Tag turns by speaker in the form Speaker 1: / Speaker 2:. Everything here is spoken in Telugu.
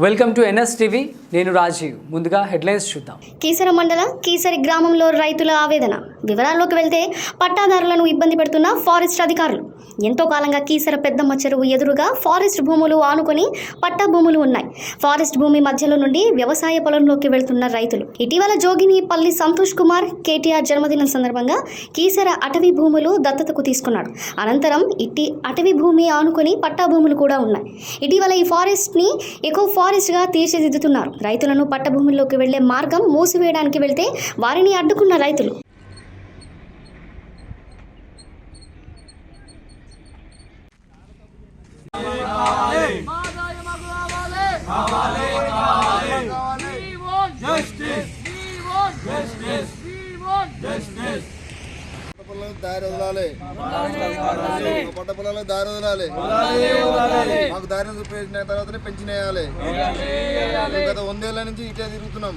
Speaker 1: Welcome to NS TV. నేను రాజీవ్. ముందుగా హెడ్లైన్స్ చూద్దాం.
Speaker 2: కీసర మండలం కీసరి గ్రామంలో రైతుల ఆవేదన. వివరాల్లోకి వెళ్తే పట్టాదారులను ఇబ్బంది పెడుతున్న ఫారెస్ట్ అధికారులు. ఎంతో కాలంగా కీసర పెద్దమ్మ చెరువు ఎదురుగా ఫారెస్ట్ భూములు ఆనుకొని పట్టా భూములు ఉన్నాయి. ఫారెస్ట్ భూమి మధ్యలో నుండి వ్యవసాయ పొలంలోకి వెళ్తున్న రైతులు. ఇటీవల జోగిని పల్లి సంతోష్ కుమార్ కేటీఆర్ జన్మదినం సందర్భంగా కీసర అటవీ భూములు దత్తతకు తీసుకున్నాడు. అనంతరం ఇట్టి అటవీ భూమి ఆనుకొని పట్టా భూములు కూడా ఉన్నాయి. ఇటీవల ఈ ఫారెస్ట్ని ఎకో ఫారెస్ట్గా తీర్చిదిద్దుతున్నారు. రైతులను పట్ట భూముల్లోకి వెళ్ళే మార్గం మూసివేయడానికి వెళ్తే వారిని అడ్డుకున్న రైతులు.
Speaker 3: పొలాలకు దారి వదలాలి పొలాలకు దారి వదలాలి మాకు దారిని చూపించిన తర్వాతనే పెంచినేయాలి. గత వందేళ్ళ నుంచి ఇటే తిరుగుతున్నాం.